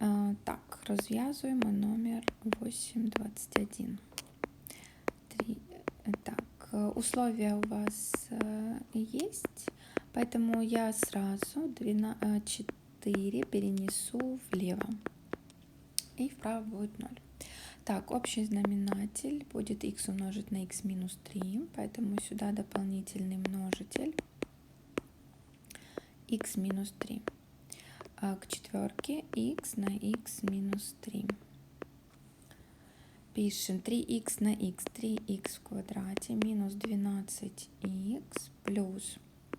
А, так, развязываем номер 821. Три. Так, условия у вас э, есть, поэтому я сразу 12, 4 э, перенесу влево. И вправо будет 0. Так, общий знаменатель будет x умножить на x минус 3, поэтому сюда дополнительный множитель x минус 3 а к четверке x на x минус 3. Пишем 3х на х, 3х в квадрате минус 12х плюс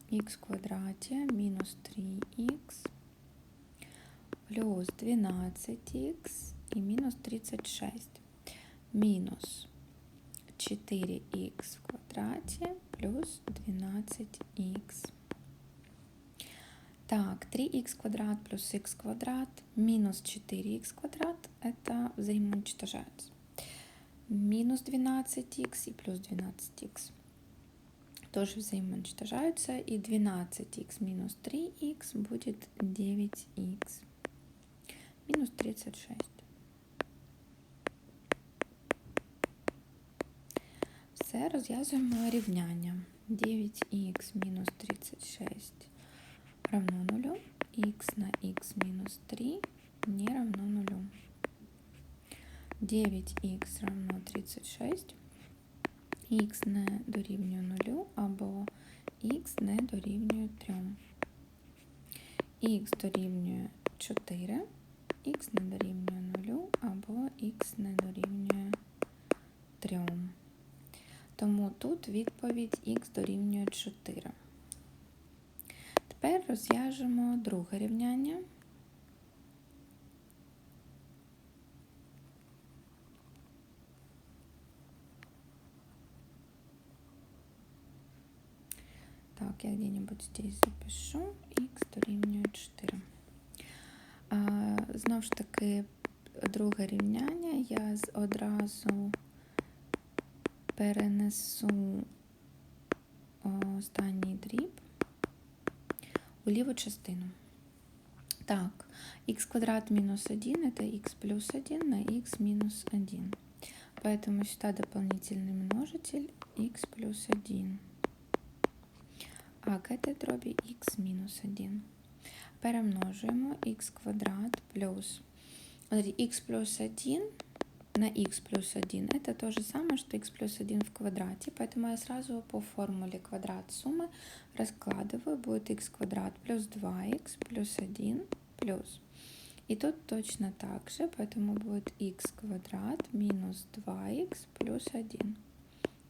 х в квадрате минус 3х плюс 12х и минус 36 минус 4х в квадрате плюс 12х так, 3х квадрат плюс х квадрат минус 4х квадрат это взаимоуничтожается. Минус 12х и плюс 12х тоже взаимоуничтожаются. И 12х минус 3х будет 9х минус 36. Все, розв'язуємо рівняння. 9х мінус 36 равно нулю, x на x минус 3 не равно нулю. 9х равно 36, х не дорівнює нулю або х не дорівнює 3. х дорівнює 4, х не дорівнює нулю або х не дорівнює 3. Тому тут відповідь х дорівнює 4. Тепер розв'яжемо друге рівняння. Так, я где-нибудь здесь запишу х дорівнює 4. А, Знову ж таки, друге рівняння я одразу перенесу останній дріб у левую частину. Так, х квадрат минус 1 это х плюс 1 на х минус 1. Поэтому сюда дополнительный множитель х плюс 1. А к этой дроби х минус 1. Перемножуємо х квадрат плюс. Х плюс 1 на x плюс 1 это то же самое, что x плюс 1 в квадрате, поэтому я сразу по формуле квадрат суммы раскладываю, будет x квадрат плюс 2x плюс 1 плюс. И тут точно так же, поэтому будет x квадрат минус 2x плюс 1.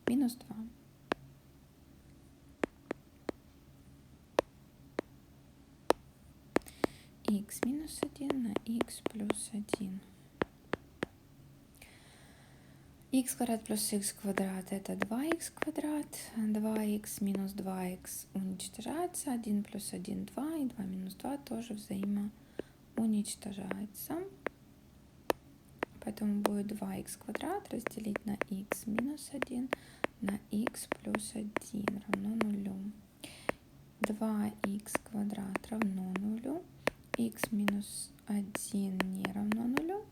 Минус 2. x минус 1 на x плюс 1 х квадрат плюс х квадрат это 2х квадрат. 2х минус 2х уничтожается. 1 плюс 1 2 и 2 минус 2 тоже взаимоуничтожается. Поэтому будет 2х квадрат разделить на х минус 1 на х плюс 1 равно нулю. 2х квадрат равно нулю. х минус 1 не равно нулю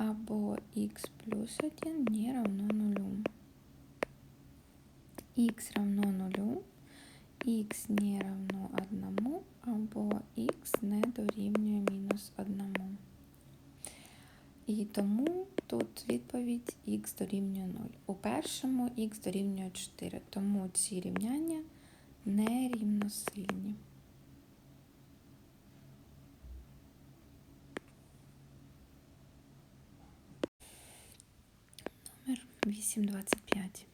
або х плюс 1 не равно нулю. х равно нулю, х не равно 1 або х не дорівнює мінус 1. І тому тут відповідь х дорівнює 0. У першому х дорівнює 4, тому ці рівняння не рівносильні. 825.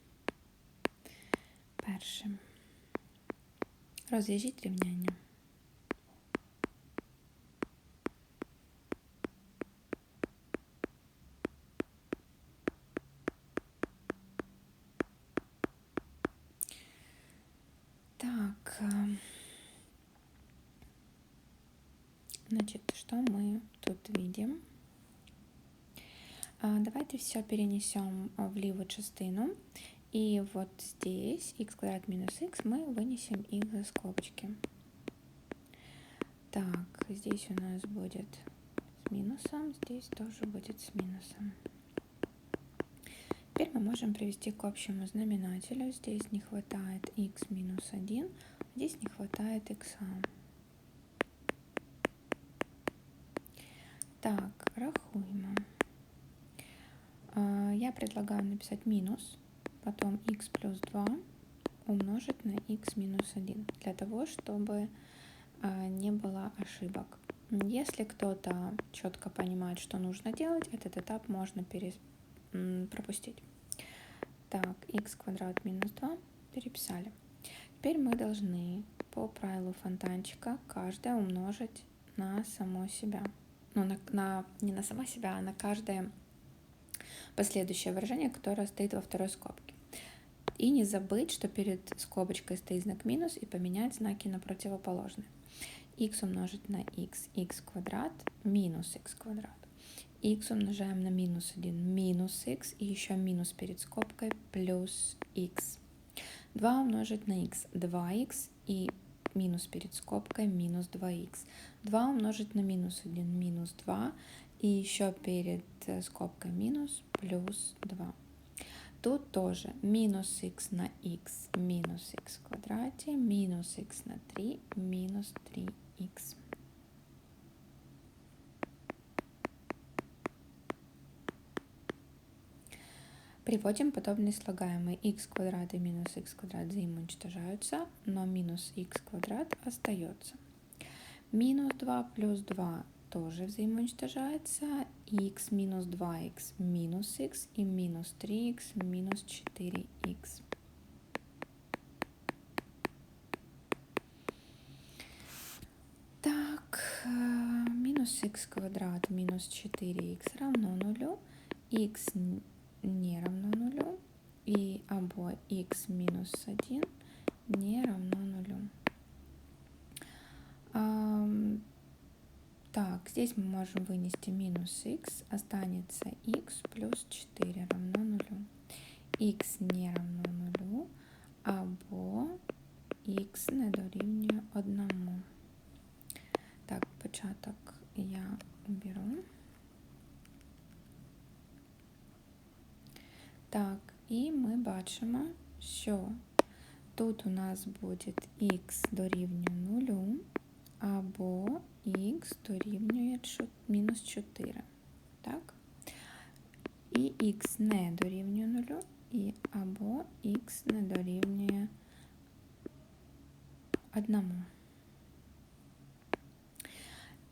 Перше. Розв'яжіть рівняння. Так. Значит, что мы тут видим? Давайте все перенесем в левую частину. И вот здесь x квадрат минус x мы вынесем их за скобочки. Так, здесь у нас будет, с минусом, здесь тоже будет с минусом. Теперь мы можем привести к общему знаменателю. Здесь не хватает x минус 1, здесь не хватает x. Так, Я предлагаю написать минус, потом x плюс 2 умножить на x минус 1, для того, чтобы не было ошибок. Если кто-то четко понимает, что нужно делать, этот этап можно перес... пропустить. Так, x квадрат минус 2 переписали. Теперь мы должны по правилу фонтанчика каждое умножить на само себя. Ну, на, на, не на само себя, а на каждое последующее выражение, которое стоит во второй скобке. И не забыть, что перед скобочкой стоит знак минус, и поменять знаки на противоположные x умножить на x, x квадрат минус x квадрат. x умножаем на минус 1, минус x, и еще минус перед скобкой, плюс x. 2 умножить на x, 2x, и минус перед скобкой, минус 2x. 2 умножить на минус 1, минус 2, и еще перед э, скобкой минус, плюс 2. Тут тоже минус x на x минус x в квадрате, минус x на 3, минус 3 x. Приводим подобные слагаемые x квадрат и минус x квадрат взаимоуничтожаются, но минус x квадрат остается. Минус 2 плюс 2 тоже взаимоуничтожается. x минус 2x минус x и минус 3x минус 4x. минус x квадрат минус 4x равно нулю, x не равно нулю, и або x минус 1 не равно нулю. Так, здесь мы можем вынести минус x, останется x плюс 4 равно нулю. x не равно нулю, або x не дорівнює 1. Так, початок я уберу. Так, і ми бачимо, що тут у нас буде х дорівнює 0 або х дорівнює мінус 4. Так? І х не дорівнює 0, і або х не дорівнює 1.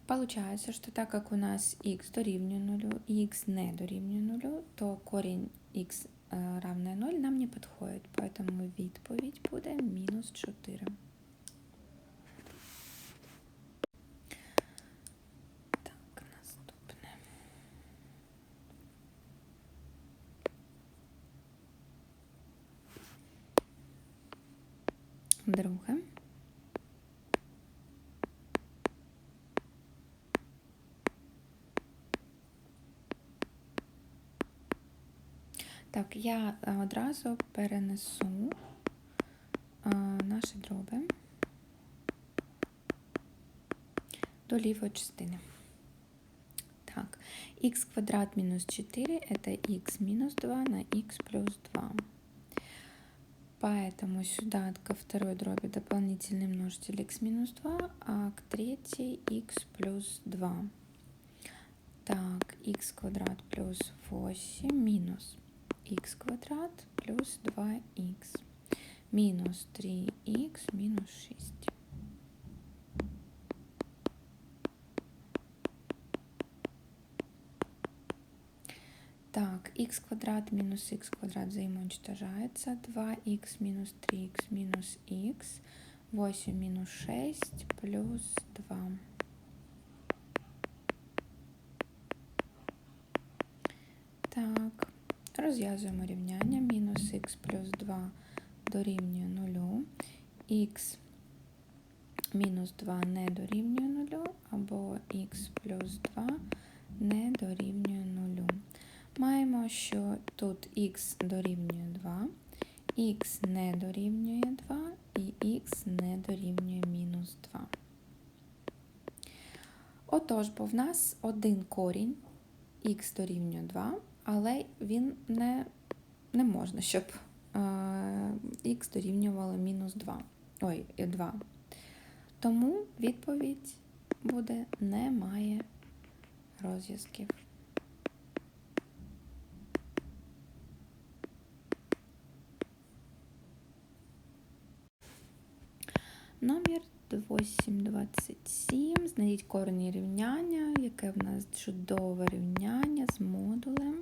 Получается, что так как у нас x дорівнює 0 и x не дорівнює 0, то корінь x равне 0 нам не підходить, поэтому відповідь буде мінус 4. Друге. Так, я е, одразу перенесу а, е, наші дроби до лівої частини. Так, х квадрат минус 4 это х минус 2 на х плюс 2. Поэтому сюда ко второй дроби дополнительный множитель x минус 2, а к третьей x плюс 2. Так, х квадрат плюс 8 минус х квадрат плюс 2х минус 3х минус 6. Так, х квадрат минус х квадрат взаимоуничтожается. 2х минус 3х минус х. 8 минус 6 плюс 2. Так, Розв'язуємо рівняння мінус х плюс 2 дорівнює 0, х мінус 2 не дорівнює 0, або х плюс 2 не дорівнює 0. Маємо, що тут х дорівнює 2, х не дорівнює 2 і х не дорівнює мінус 2. Отож, бо в нас один корінь х дорівнює 2, але він не не можна, щоб х дорівнювало мінус 2. Ой, 2. Тому відповідь буде немає розв'язків. Номер 827. Знайдіть корені рівняння, яке в нас чудове рівняння з модулем.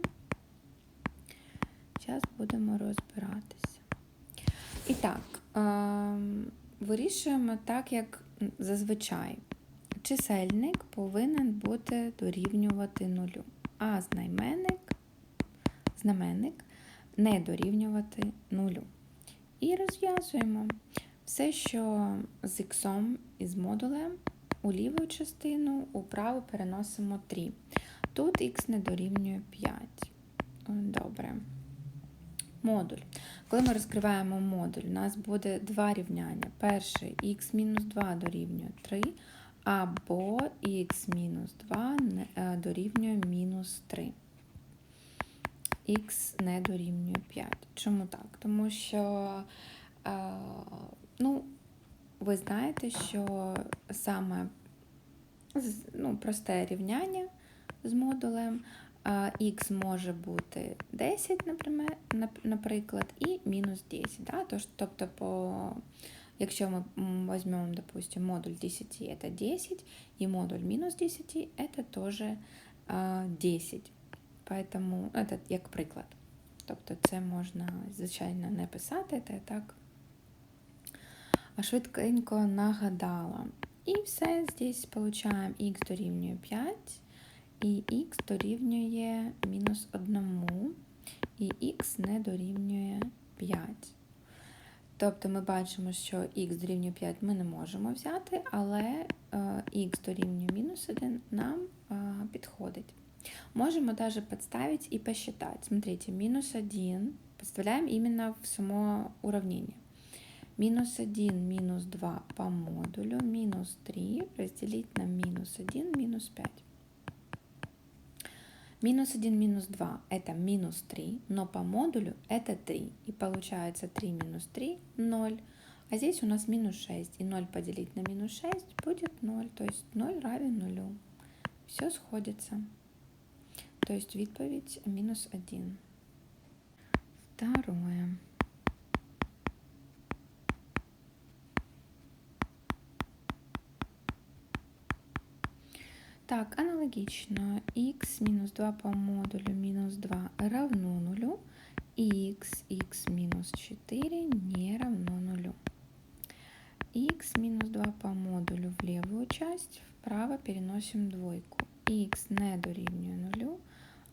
Зараз будемо розбиратися. І так, ем, вирішуємо так, як зазвичай. Чисельник повинен бути дорівнювати нулю, а знайменник, знаменник не дорівнювати нулю. І розв'язуємо все, що з х і з модулем у ліву частину, у праву переносимо 3. Тут х не дорівнює 5. Добре. Модуль. Коли ми розкриваємо модуль, у нас буде два рівняння. Перше х-2 дорівнює 3, або х-2 е, дорівнює мінус 3. Х не дорівнює 5. Чому так? Тому що, е, ну, ви знаєте, що саме ну, просте рівняння з модулем х може бути 10, наприклад, і мінус 10. Да? Тож, тобто, по, якщо ми візьмемо, допустим, модуль 10 это 10, і модуль мінус 10 это тоже 10. Поэтому, это як приклад. Тобто це можна, звичайно, не писати, це так швиденько нагадала. І все, здесь получаємо х дорівнює 5 і х дорівнює мінус 1, і х не дорівнює 5. Тобто ми бачимо, що х дорівнює 5 ми не можемо взяти, але х дорівнює мінус 1 нам підходить. Можемо даже подставить и посчитать. Смотрите, минус 1 подставляем именно в само уравнение. Минус 1, минус 2 по модулю, минус 3 разделить на минус 1, минус 5. Минус 1, минус 2 это минус 3, но по модулю это 3. И получается 3 минус 3 – 0. А здесь у нас минус 6. И 0 поделить на минус 6 будет 0. То есть 0 равен 0. Все сходится. То есть відповідь минус 1. Второе. Так, аналогично x минус 2 по модулю минус 2 равно нулю, x, x минус 4 не равно нулю. x минус 2 по модулю в левую часть, вправо переносим двойку. x не дорівнює нулю,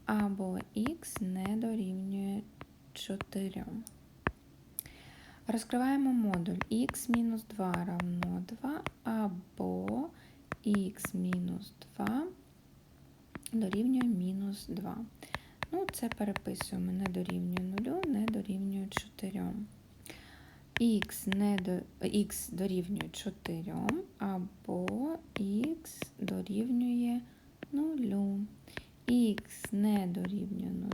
або x не дорівнює 4. Розкриваємо модуль x мінус 2 равно 2, або х мінус 2 дорівнює мінус 2. Ну, це переписуємо не дорівнює 0, не дорівнює 4. Х до, дорівнює 4, або х дорівнює 0. Х не дорівнює 0,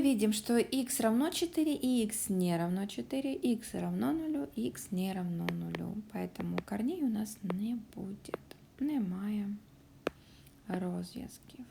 Видим, что x равно 4 и x не равно 4, x равно 0, x не равно 0. Поэтому корней у нас не будет. Немає розв'язків.